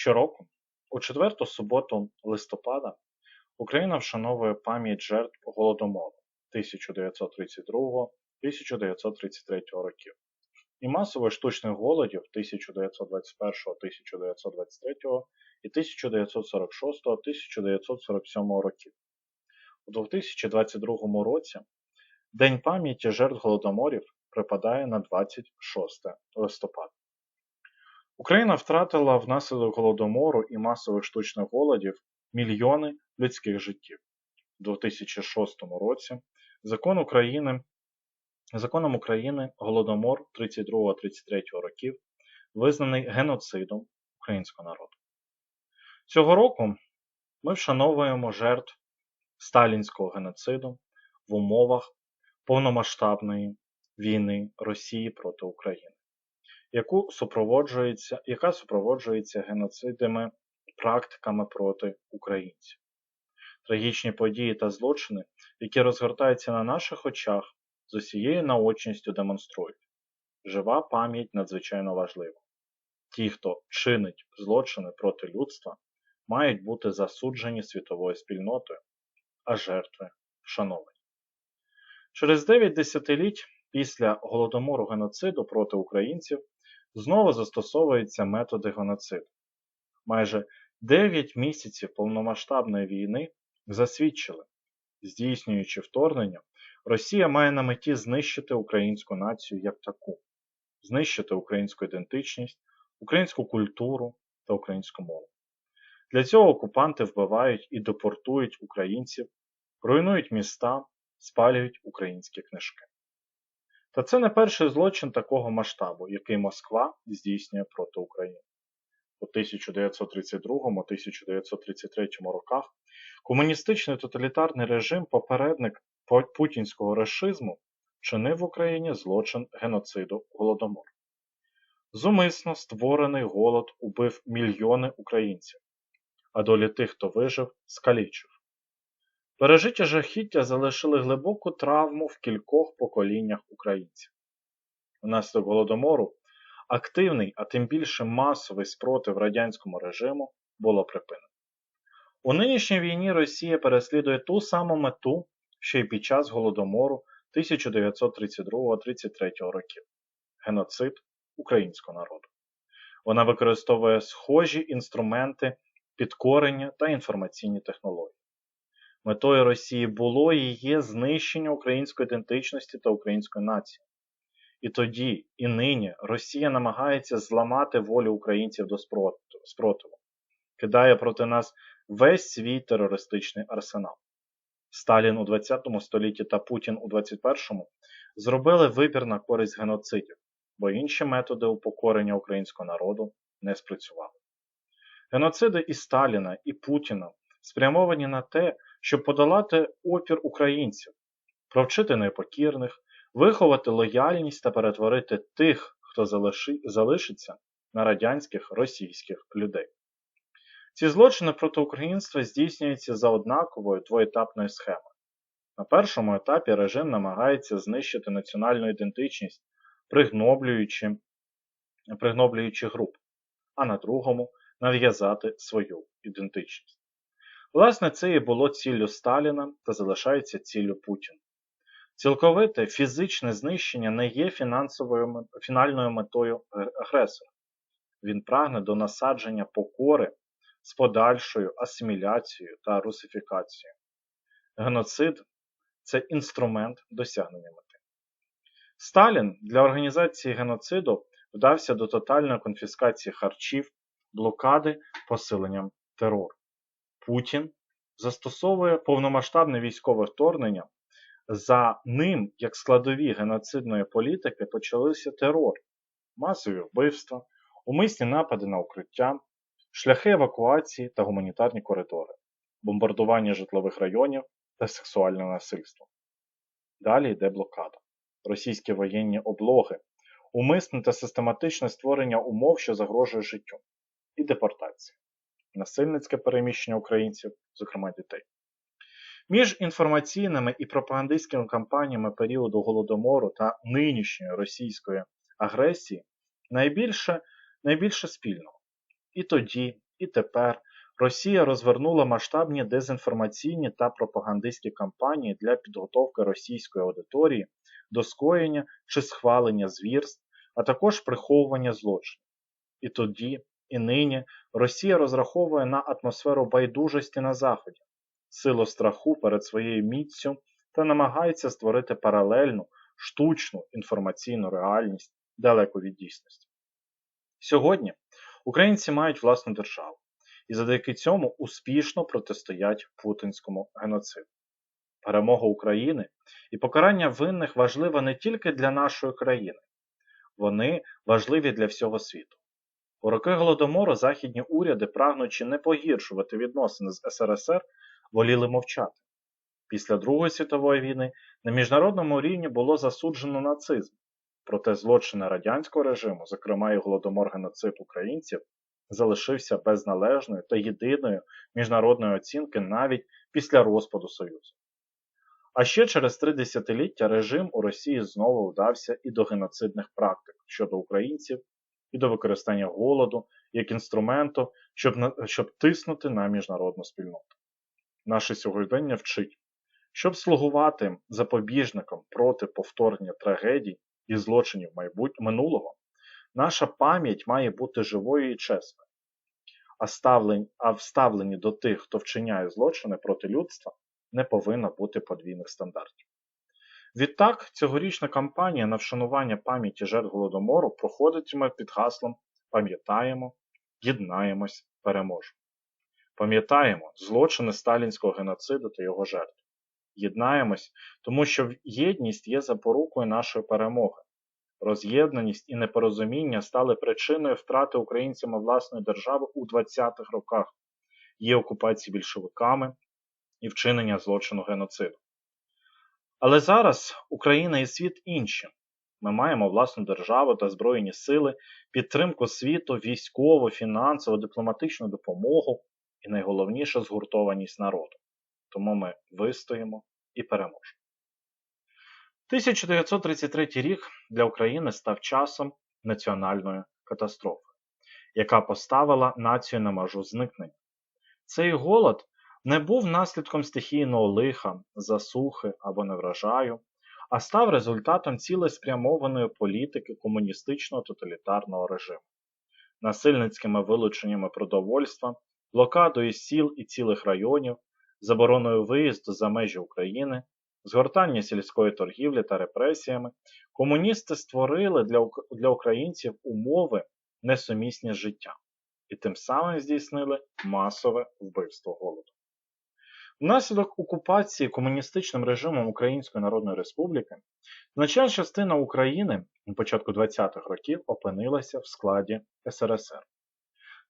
Щороку, у четверту суботу листопада, Україна вшановує пам'ять жертв Голодомору 1932-1933 років і масових штучних голодів 1921-1923 і 1946-1947 років. У 2022 році День пам'яті жертв голодоморів припадає на 26 листопада. Україна втратила внаслідок голодомору і масових штучних голодів мільйони людських життів. У 2006 році закон України, законом України Голодомор 32-33 років визнаний геноцидом українського народу. Цього року ми вшановуємо жертв сталінського геноциду в умовах повномасштабної війни Росії проти України, яку супроводжується, яка супроводжується геноцидними практиками проти українців. Трагічні події та злочини, які розгортаються на наших очах, з усією наочністю демонструють. Жива пам'ять надзвичайно важлива. Ті, хто чинить злочини проти людства, мають бути засуджені світовою спільнотою, а жертви вшановані. Через 9 десятиліть після голодомору геноциду проти українців знову застосовуються методи геноциду. Майже 9 місяців повномасштабної війни засвідчили, здійснюючи вторгнення, Росія має на меті знищити українську націю як таку, знищити українську ідентичність, українську культуру та українську мову. Для цього окупанти вбивають і депортують українців, руйнують міста, спалюють українські книжки. Та це не перший злочин такого масштабу, який Москва здійснює проти України. У 1932-1933 роках комуністичний тоталітарний режим, попередник путінського рашизму, чинив в Україні злочин геноциду Голодомор. Зумисно створений голод убив мільйони українців, а долі тих, хто вижив, скалічив. Пережиті жахіття залишили глибоку травму в кількох поколіннях українців. Внаслідок голодомору активний, а тим більше масовий спротив радянському режиму було припинено. У нинішній війні Росія переслідує ту саму мету, що й під час голодомору 1932-33 років геноцид українського народу. Вона використовує схожі інструменти підкорення та інформаційні технології. Метою Росії було і є знищення української ідентичності та української нації. І тоді, і нині Росія намагається зламати волю українців до спротиву, кидає проти нас весь свій терористичний арсенал. Сталін у 20 столітті та Путін у 21-му зробили вибір на користь геноцидів, бо інші методи упокорення українського народу не спрацювали. Геноциди і Сталіна, і Путіна спрямовані на те, щоб подолати опір українців, провчити непокірних, виховати лояльність та перетворити тих, хто залиши, залишиться на радянських російських людей. Ці злочини проти українства здійснюються за однаковою двоетапною схемою. На першому етапі режим намагається знищити національну ідентичність, пригноблюючи, пригноблюючи груп, а на другому нав'язати свою ідентичність. Власне, це і було ціллю Сталіна та залишається ціллю Путіна. Цілковите фізичне знищення не є фінансовою фінальною метою агресора. Він прагне до насадження покори з подальшою асиміляцією та русифікацією. Геноцид це інструмент досягнення мети. Сталін для організації геноциду вдався до тотальної конфіскації харчів, блокади посиленням терору. Путін застосовує повномасштабне військове вторгнення. За ним, як складові геноцидної політики, почалися терор, масові вбивства, умисні напади на укриття, шляхи евакуації та гуманітарні коридори, бомбардування житлових районів та сексуальне насильство. Далі йде блокада, російські воєнні облоги, умисне та систематичне створення умов, що загрожує життю, і депортація насильницьке переміщення українців, зокрема дітей. Між інформаційними і пропагандистськими кампаніями періоду Голодомору та нинішньої російської агресії найбільше найбільше спільного. І тоді, і тепер Росія розвернула масштабні дезінформаційні та пропагандистські кампанії для підготовки російської аудиторії до скоєння чи схвалення звірств, а також приховування злочинів. І тоді, і нині Росія розраховує на атмосферу байдужості на Заході, силу страху перед своєю міццю та намагається створити паралельну, штучну інформаційну реальність далеко від дійсності. Сьогодні українці мають власну державу і завдяки цьому успішно протистоять путінському геноциду. Перемога України і покарання винних важливе не тільки для нашої країни, вони важливі для всього світу. У роки Голодомору західні уряди, прагнучи не погіршувати відносини з СРСР, воліли мовчати. Після Другої світової війни на міжнародному рівні було засуджено нацизм, проте злочини радянського режиму, зокрема і голодомор геноцид українців, залишився без належної та єдиної міжнародної оцінки навіть після розпаду Союзу. А ще через три десятиліття режим у Росії знову вдався і до геноцидних практик щодо українців, і до використання голоду як інструменту, щоб, щоб тиснути на міжнародну спільноту. Наше сьогодення вчить, щоб слугувати запобіжником проти повторення трагедій і злочинів минулого, наша пам'ять має бути живою і чесною, а, ставлень, а вставлені до тих, хто вчиняє злочини проти людства, не повинно бути подвійних стандартів. Відтак, цьогорічна кампанія на вшанування пам'яті жертв Голодомору проходитиме під гаслом Пам'ятаємо, єднаємось, переможемо. Пам'ятаємо злочини сталінського геноциду та його жертв. Єднаємось, тому що єдність є запорукою нашої перемоги. Роз'єднаність і непорозуміння стали причиною втрати українцями власної держави у 20-х роках, її окупації більшовиками і вчинення злочину геноциду. Але зараз Україна і світ інші. Ми маємо власну державу та Збройні сили, підтримку світу, військову, фінансову, дипломатичну допомогу і найголовніше згуртованість народу. Тому ми вистоїмо і переможемо. 1933 рік для України став часом національної катастрофи, яка поставила націю на межу зникнення. Цей голод не був наслідком стихійного лиха, засухи або неврожаю, а став результатом цілеспрямованої політики комуністичного тоталітарного режиму, насильницькими вилученнями продовольства, блокадою сіл і цілих районів, забороною виїзду за межі України, згортання сільської торгівлі та репресіями, комуністи створили для для українців умови несумісні з життям і тим самим здійснили масове вбивство голоду. Внаслідок окупації комуністичним режимом Української Народної Республіки значна частина України на початку 20-х років опинилася в складі СРСР.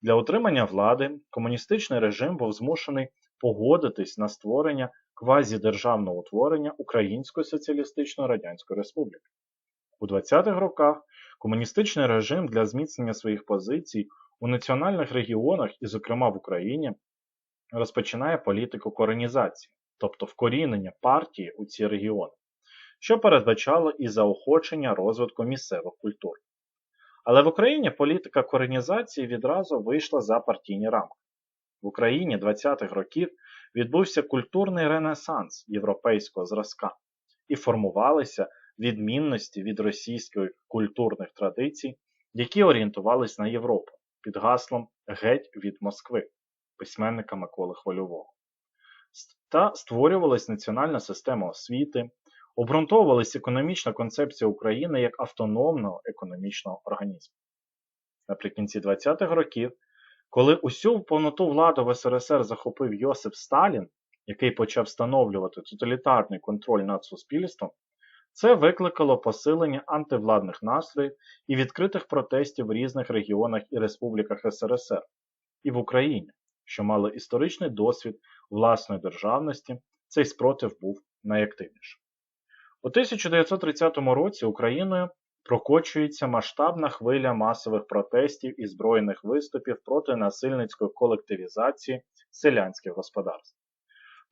Для утримання влади комуністичний режим був змушений погодитись на створення квазідержавного утворення Української Соціалістичної Радянської Республіки. У 20-х роках комуністичний режим для зміцнення своїх позицій у національних регіонах і, зокрема в Україні, розпочинає політику коренізації, тобто вкорінення партії у ці регіони, що передбачало і заохочення розвитку місцевих культур. Але в Україні політика коренізації відразу вийшла за партійні рамки. В Україні 20-х років відбувся культурний ренесанс європейського зразка і формувалися відмінності від російських культурних традицій, які орієнтувались на Європу під гаслом Геть від Москви письменника Миколи Хвильового. Та створювалась національна система освіти, обґрунтовувалась економічна концепція України як автономного економічного організму. Наприкінці 20-х років, коли усю повноту влади в СРСР захопив Йосип Сталін, який почав встановлювати тоталітарний контроль над суспільством, це викликало посилення антивладних настроїв і відкритих протестів в різних регіонах і республіках СРСР і в Україні, що мали історичний досвід власної державності, цей спротив був найактивнішим. У 1930 році Україною прокочується масштабна хвиля масових протестів і збройних виступів проти насильницької колективізації селянських господарств.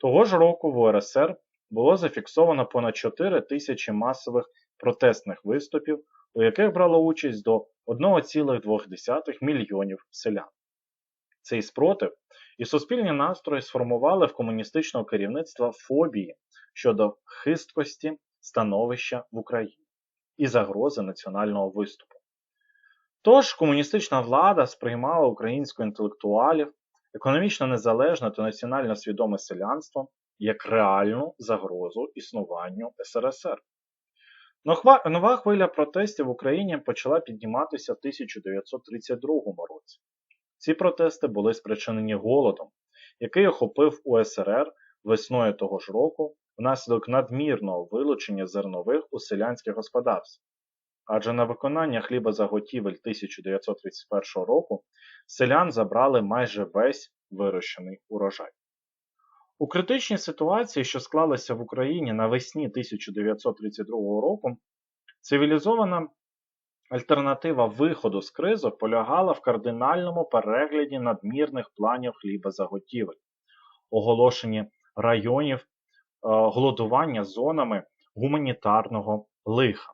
Того ж року в УРСР було зафіксовано понад 4 тисячі масових протестних виступів, у яких брало участь до 1,2 мільйонів селян. Цей спротив і суспільні настрої сформували в комуністичного керівництва фобії щодо хисткості становища в Україні і загрози національного виступу. Тож комуністична влада сприймала українських інтелектуалів, економічно незалежне та національно свідоме селянство як реальну загрозу існуванню СРСР. Нова хвиля протестів в Україні почала підніматися в 1932 році. Ці протести були спричинені голодом, який охопив УСРР весною того ж року внаслідок надмірного вилучення зернових у селянських господарств. Адже на виконання хлібозаготівель 1931 року селян забрали майже весь вирощений урожай. У критичній ситуації, що склалася в Україні навесні 1932 року, цивілізована альтернатива виходу з кризи полягала в кардинальному перегляді надмірних планів хлібозаготівель, оголошенні районів е, голодування зонами гуманітарного лиха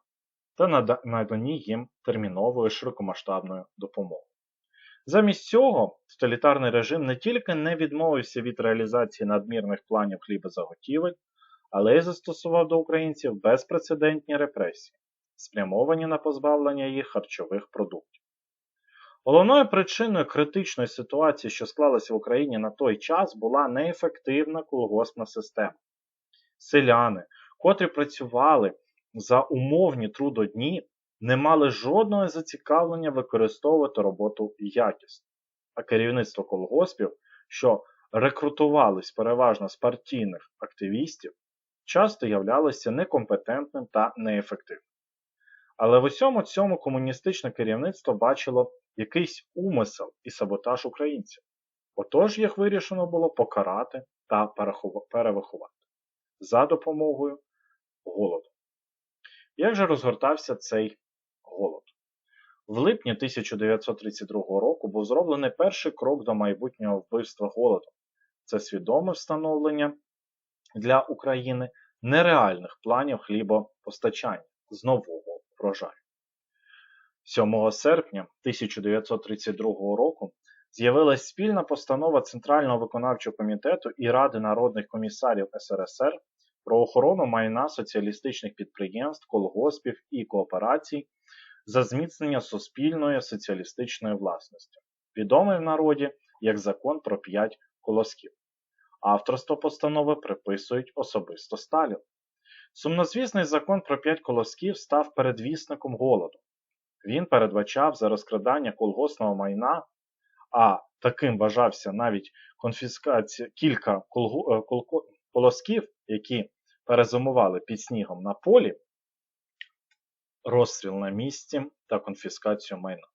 та наданні їм термінової широкомасштабної допомоги. Замість цього тоталітарний режим не тільки не відмовився від реалізації надмірних планів хлібозаготівель, але й застосував до українців безпрецедентні репресії, спрямовані на позбавлення їх харчових продуктів. Головною причиною критичної ситуації, що склалася в Україні на той час, була неефективна колгоспна система. Селяни, котрі працювали за умовні трудодні, не мали жодного зацікавлення використовувати роботу якісно, а керівництво колгоспів, що рекрутувались переважно з партійних активістів, часто являлося некомпетентним та неефективним. Але в усьому цьому комуністичне керівництво бачило якийсь умисел і саботаж українців. Отож їх вирішено було покарати та перевиховати за допомогою голоду. Як же розгортався цей голод. В липні 1932 року був зроблений перший крок до майбутнього вбивства голодом. Це свідоме встановлення для України нереальних планів хлібопостачання з нового врожаю. 7 серпня 1932 року з'явилась спільна постанова Центрального виконавчого комітету і Ради народних комісарів СРСР про охорону майна соціалістичних підприємств, колгоспів і кооперацій за зміцнення суспільної соціалістичної власності, відомий в народі як закон про п'ять колосків. Авторство постанови приписують особисто Сталін. Сумнозвісний закон про п'ять колосків став передвісником голоду. Він передбачав за розкрадання колгосного майна, а таким вважався навіть конфіскація кілька е, колосків, які перезимували під снігом на полі, розстріл на місці та конфіскацію майна.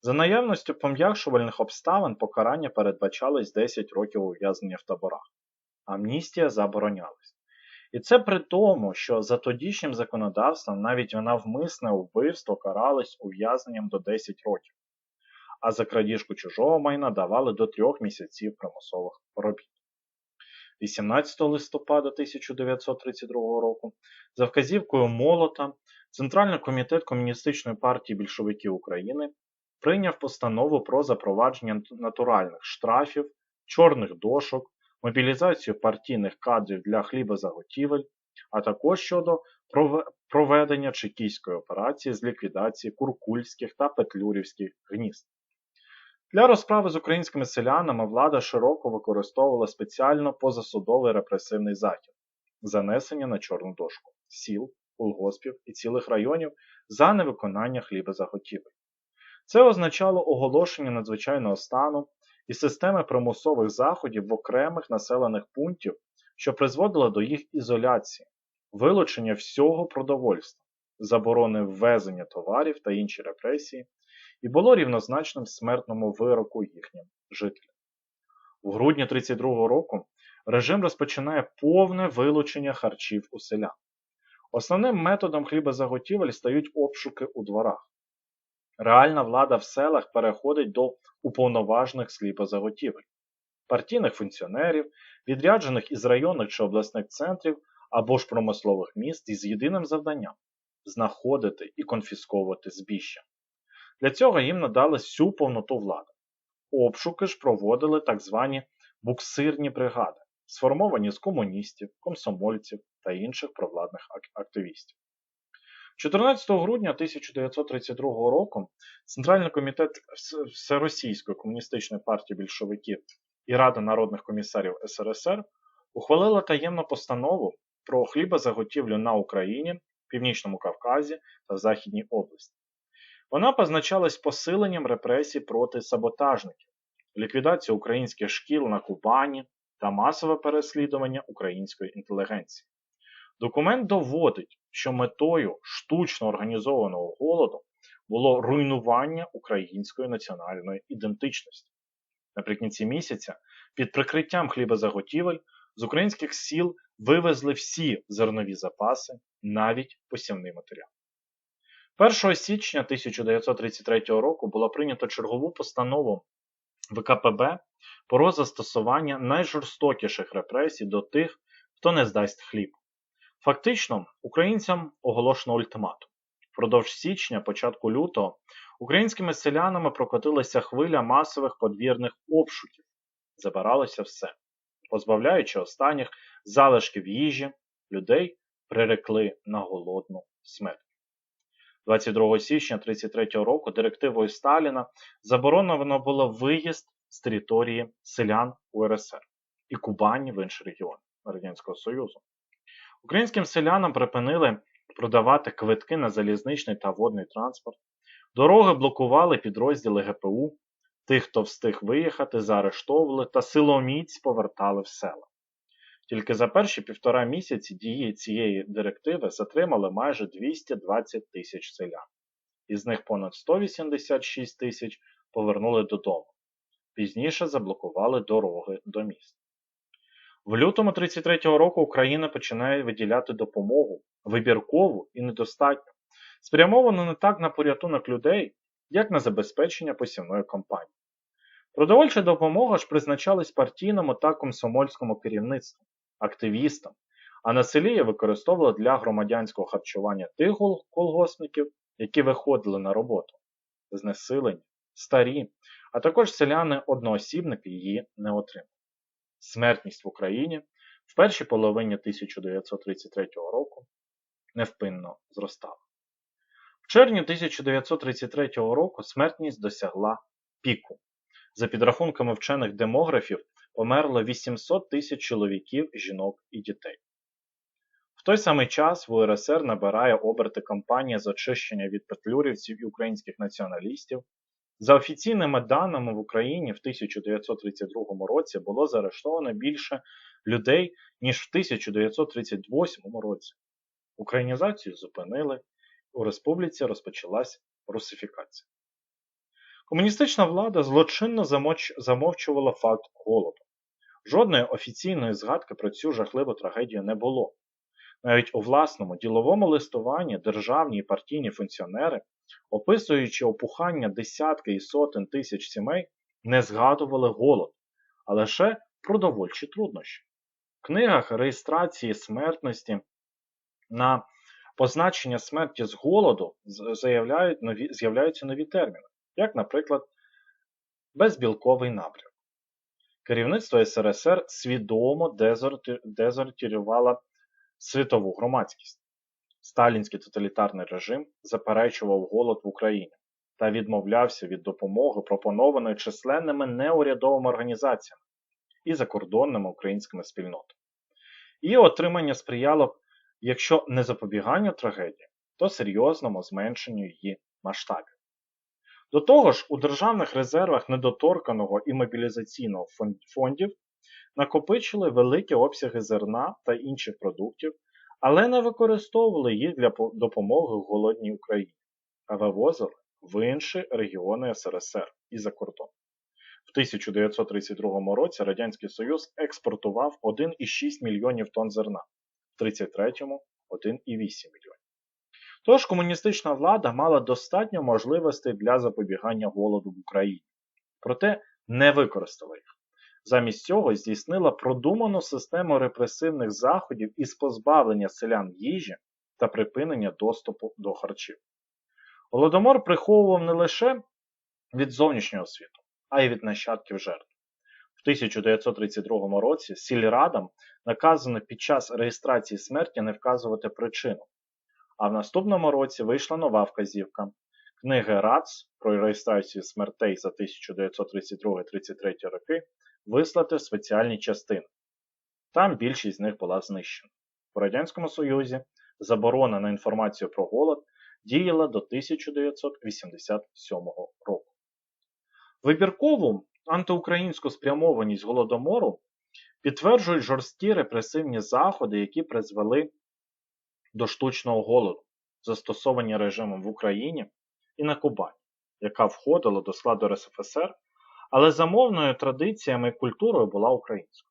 За наявністю пом'якшувальних обставин покарання передбачалось 10 років ув'язнення в таборах. Амністія заборонялась. І це при тому, що за тодішнім законодавством навіть навмисне вбивство каралось ув'язненням до 10 років, а за крадіжку чужого майна давали до 3 місяців примусових робіт. 18 листопада 1932 року за вказівкою Молота Центральний комітет Комуністичної партії більшовиків України прийняв постанову про запровадження натуральних штрафів, чорних дошок, мобілізацію партійних кадрів для хлібозаготівель, а також щодо проведення чекійської операції з ліквідації куркульських та петлюрівських гнізд. Для розправи з українськими селянами влада широко використовувала спеціально позасудовий репресивний захід занесення на чорну дошку сіл, колгоспів і цілих районів за невиконання хлібозаготівель. Це означало оголошення надзвичайного стану і системи примусових заходів в окремих населених пунктів, що призводило до їх ізоляції, вилучення всього продовольства, заборони ввезення товарів та інші репресії, і було рівнозначним смертному вироку їхнім жителям. У грудні 1932 року режим розпочинає повне вилучення харчів у селян. Основним методом хлібозаготівель стають обшуки у дворах. Реальна влада в селах переходить до уповноважених з хлібозаготівель, партійних функціонерів, відряджених із районних чи обласних центрів або ж промислових міст із єдиним завданням знаходити і конфісковувати збіжжя. Для цього їм надали всю повноту влади. Обшуки ж проводили так звані буксирні бригади, сформовані з комуністів, комсомольців та інших провладних активістів. 14 грудня 1932 року Центральний комітет Всеросійської комуністичної партії більшовиків і Рада народних комісарів СРСР ухвалила таємну постанову про хлібозаготівлю на Україні, Північному Кавказі та Західній області. Вона позначалась посиленням репресій проти саботажників, ліквідацію українських шкіл на Кубані та масове переслідування української інтелігенції. Документ доводить, що метою штучно організованого голоду було руйнування української національної ідентичності. Наприкінці місяця під прикриттям хлібозаготівель з українських сіл вивезли всі зернові запаси, навіть посівний матеріал. 1 січня 1933 року було прийнято чергову постанову ВКПБ про застосування найжорстокіших репресій до тих, хто не здасть хліб. Фактично, українцям оголошено ультиматум. Впродовж січня, початку лютого, українськими селянами прокотилася хвиля масових подвірних обшуків. Забиралося все. Позбавляючи останніх залишків їжі, людей прирекли на голодну смерть. 22 січня 1933 року директивою Сталіна заборонено було виїзд з території селян УРСР і Кубані в інші регіони Радянського Союзу. Українським селянам припинили продавати квитки на залізничний та водний транспорт. Дороги блокували підрозділи ГПУ, тих, хто встиг виїхати, заарештовували та силоміць повертали в села. Тільки за перші півтора місяці дії цієї директиви затримали майже 220 тисяч селян, із них понад 186 тисяч повернули додому. Пізніше заблокували дороги до міст. В лютому 33-го року Україна починає виділяти допомогу вибіркову і недостатньо, спрямовану не так на порятунок людей, як на забезпечення посівної кампанії. Продовольча допомога ж призначалась партійному та комсомольському керівництву, активістам, а на селі її використовували для громадянського харчування тих колгоспників, які виходили на роботу, знесилені, старі, а також селяни-одноосібники її не отримали. Смертність в Україні в першій половині 1933 року невпинно зростала. В червні 1933 року смертність досягла піку. За підрахунками вчених демографів, померло 800 тисяч чоловіків, жінок і дітей. В той самий час в УРСР набирає оберти кампанія з очищення від петлюрівців і українських націоналістів. За офіційними даними в Україні в 1932 році було заарештовано більше людей, ніж в 1938 році. Українізацію зупинили, у республіці розпочалась русифікація. Комуністична влада злочинно замовчувала факт голоду. Жодної офіційної згадки про цю жахливу трагедію не було. Навіть у власному діловому листуванні державні і партійні функціонери, описуючи опухання десятки і сотень тисяч сімей, не згадували голод, а лише продовольчі труднощі. В книгах реєстрації смертності на позначення смерті з голоду з'являються нові терміни, як, наприклад, безбілковий напрям. Керівництво СРСР свідомо дезортирувало світову громадськість. Сталінський тоталітарний режим заперечував голод в Україні та відмовлявся від допомоги, пропонованої численними неурядовими організаціями і закордонними українськими спільнотами. І отримання сприяло, якщо не запобіганню трагедії, то серйозному зменшенню її масштабів. До того ж, у державних резервах недоторканого і мобілізаційного фондів накопичили великі обсяги зерна та інших продуктів, але не використовували їх для допомоги голодній Україні, а вивозили в інші регіони СРСР і за кордон. В 1932 році Радянський Союз експортував 1,6 мільйонів тонн зерна, в 1933 1,8 мільйонів. Тож комуністична влада мала достатньо можливостей для запобігання голоду в Україні, проте не використала їх. Замість цього здійснила продуману систему репресивних заходів із позбавлення селян їжі та припинення доступу до харчів. Голодомор приховував не лише від зовнішнього світу, а й від нащадків жертв. В 1932 році сільрадам наказано під час реєстрації смерті не вказувати причину. А в наступному році вийшла нова вказівка книги РАЦ про реєстрацію смертей за 1932-33 роки вислати в спеціальні частини. Там більшість з них була знищена. У Радянському Союзі заборона на інформацію про голод діяла до 1987 року. Вибіркову антиукраїнську спрямованість голодомору підтверджують жорсткі репресивні заходи, які призвели до штучного голоду, застосовані режимом в Україні і на Кубані, яка входила до складу РСФСР, але за мовною традиціями і культурою була українською.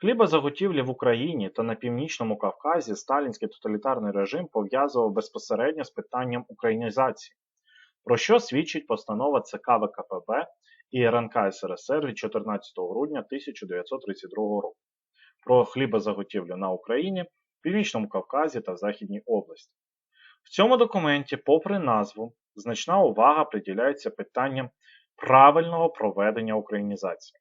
Хлібозаготівлі в Україні та на Північному Кавказі сталінський тоталітарний режим пов'язував безпосередньо з питанням українізації, про що свідчить постанова ЦК ВКПБ і РНК СРСР від 14 грудня 1932 року про хлібозаготівлю на Україні, Північному Кавказі та в Західній області. В цьому документі, попри назву, значна увага приділяється питанням правильного проведення українізації.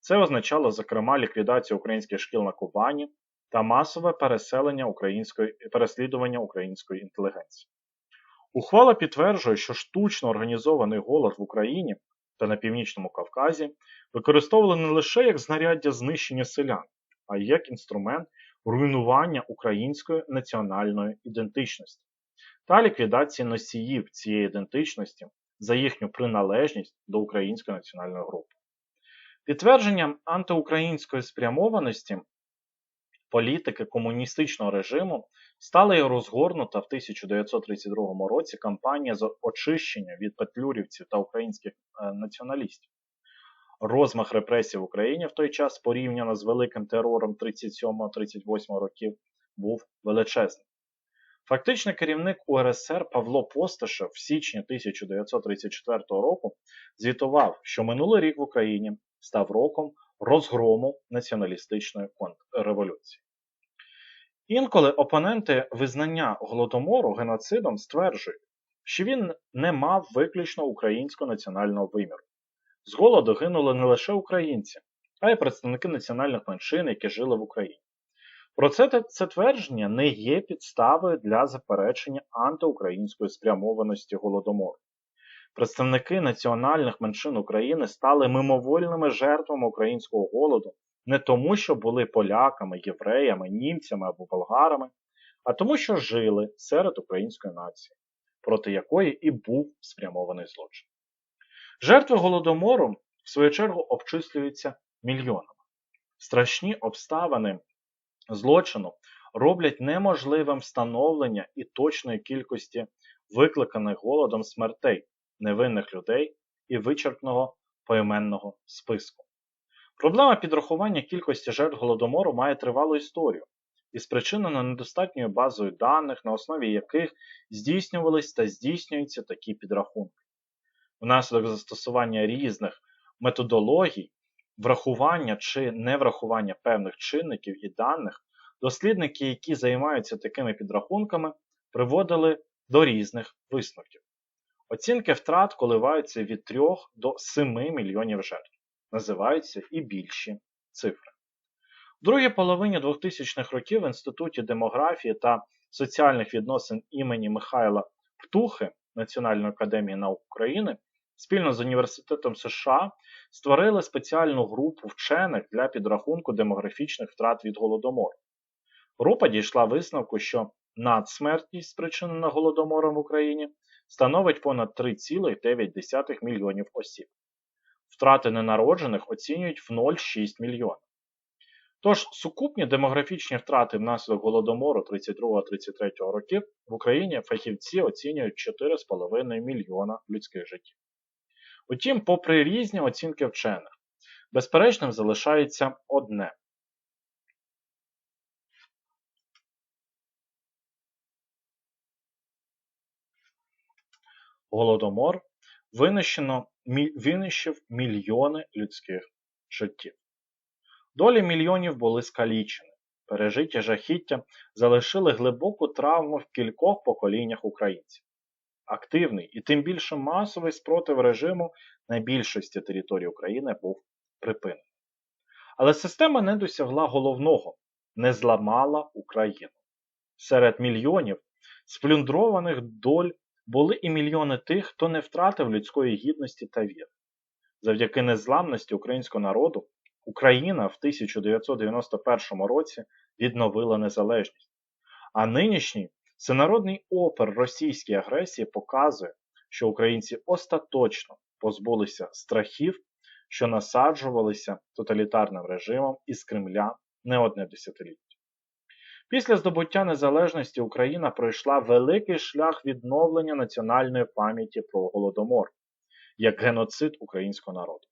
Це означало, зокрема, ліквідацію українських шкіл на Кубані та масове переселення української, переслідування української інтелігенції. Ухвала підтверджує, що штучно організований голод в Україні та на Північному Кавказі використовували не лише як знаряддя знищення селян, а й як інструмент руйнування української національної ідентичності та ліквідації носіїв цієї ідентичності за їхню приналежність до української національної групи. Підтвердженням антиукраїнської спрямованості політики комуністичного режиму стала й розгорнута в 1932 році кампанія з очищення від петлюрівців та українських е, націоналістів. Розмах репресій в Україні в той час порівняно з великим терором 37-38 років був величезним. Фактичний керівник УРСР Павло Посташев в січні 1934 року звітував, що минулий рік в Україні став роком розгрому націоналістичної контрреволюції. Інколи опоненти визнання голодомору геноцидом стверджують, що він не мав виключно українського національного виміру. З голоду гинули не лише українці, а й представники національних меншин, які жили в Україні. Проте це твердження не є підставою для заперечення антиукраїнської спрямованості голодомору. Представники національних меншин України стали мимовольними жертвами українського голоду не тому, що були поляками, євреями, німцями або болгарами, а тому, що жили серед української нації, проти якої і був спрямований злочин. Жертви голодомору, в свою чергу, обчислюються мільйонами. Страшні обставини злочину роблять неможливим встановлення і точної кількості викликаних голодом смертей невинних людей і вичерпного поіменного списку. Проблема підрахування кількості жертв голодомору має тривалу історію і спричинена недостатньою базою даних, на основі яких здійснювались та здійснюються такі підрахунки. Внаслідок застосування різних методологій, врахування чи неврахування певних чинників і даних, дослідники, які займаються такими підрахунками, приводили до різних висновків. Оцінки втрат коливаються від 3 до 7 мільйонів жертв. Називаються і більші цифри. В другій половині 2000-х років в Інституті демографії та соціальних відносин імені Михайла Птухи Національної академії наук України спільно з Університетом США створили спеціальну групу вчених для підрахунку демографічних втрат від голодомору. Група дійшла висновку, що надсмертність, спричинена голодомором в Україні, становить понад 3,9 мільйонів осіб. Втрати ненароджених оцінюють в 0,6 мільйона. Тож сукупні демографічні втрати внаслідок голодомору 32-33 років в Україні фахівці оцінюють 4,5 мільйона людських життів. Утім, попри різні оцінки вчених, безперечним залишається одне. Голодомор винищив мільйони людських життів. Долі мільйонів були скалічені, пережиття жахіття залишили глибоку травму в кількох поколіннях українців. Активний і тим більше масовий спротив режиму на більшості територій України був припинений. Але система не досягла головного не зламала Україну. Серед мільйонів сплюндрованих доль були і мільйони тих, хто не втратив людської гідності та віри. Завдяки незламності українського народу Україна в 1991 році відновила незалежність. А нинішній всенародний опер російській агресії показує, що українці остаточно позбулися страхів, що насаджувалися тоталітарним режимом із Кремля не одне десятиліття. Після здобуття незалежності Україна пройшла великий шлях відновлення національної пам'яті про Голодомор як геноцид українського народу.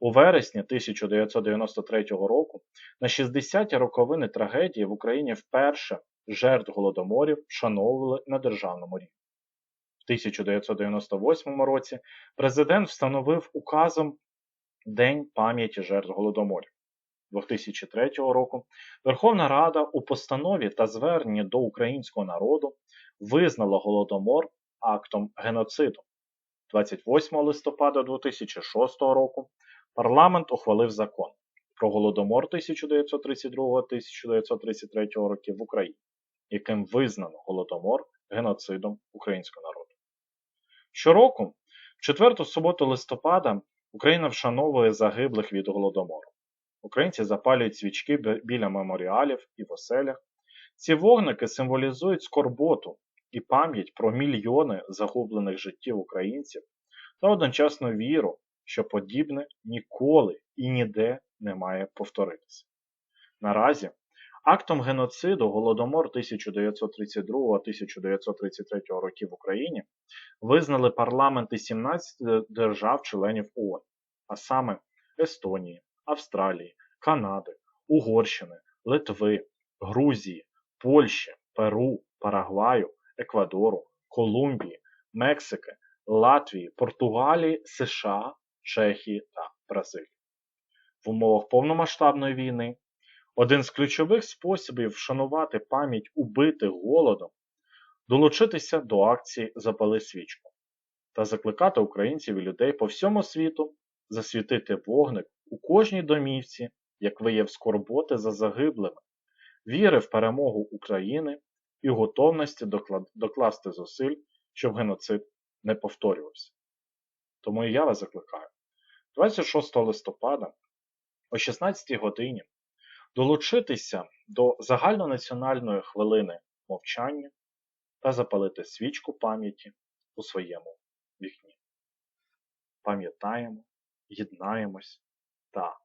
У вересні 1993 року на 60-ті роковини трагедії в Україні вперше жертв голодоморів вшановували на державному рівні. В 1998 році президент встановив указом День пам'яті жертв голодоморів. 2003 року Верховна Рада у постанові та зверненні до українського народу визнала голодомор актом геноциду. 28 листопада 2006 року парламент ухвалив закон про голодомор 1932-1933 років в Україні, яким визнано голодомор геноцидом українського народу. Щороку, в четверту суботу листопада, Україна вшановує загиблих від голодомору. Українці запалюють свічки біля меморіалів і в оселях. Ці вогники символізують скорботу і пам'ять про мільйони загублених життів українців та одночасно віру, що подібне ніколи і ніде не має повторитися. Наразі актом геноциду Голодомор 1932-1933 років в Україні визнали парламенти 17 держав-членів ООН, а саме Естонії, Австралії, Канади, Угорщини, Литви, Грузії, Польщі, Перу, Парагваю, Еквадору, Колумбії, Мексики, Латвії, Португалії, США, Чехії та Бразилії. В умовах повномасштабної війни один з ключових способів вшанувати пам'ять убитих голодом долучитися до акції Запали свічку та закликати українців і людей по всьому світу засвітити вогник у кожній домівці, як вияв скорботи за загиблими, віри в перемогу України і готовності докласти зусиль, щоб геноцид не повторювався. Тому і я вас закликаю 26 листопада о 16 годині долучитися до загальнонаціональної хвилини мовчання та запалити свічку пам'яті у своєму вікні. Пам'ятаємо, єднаємось та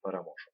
переможемо.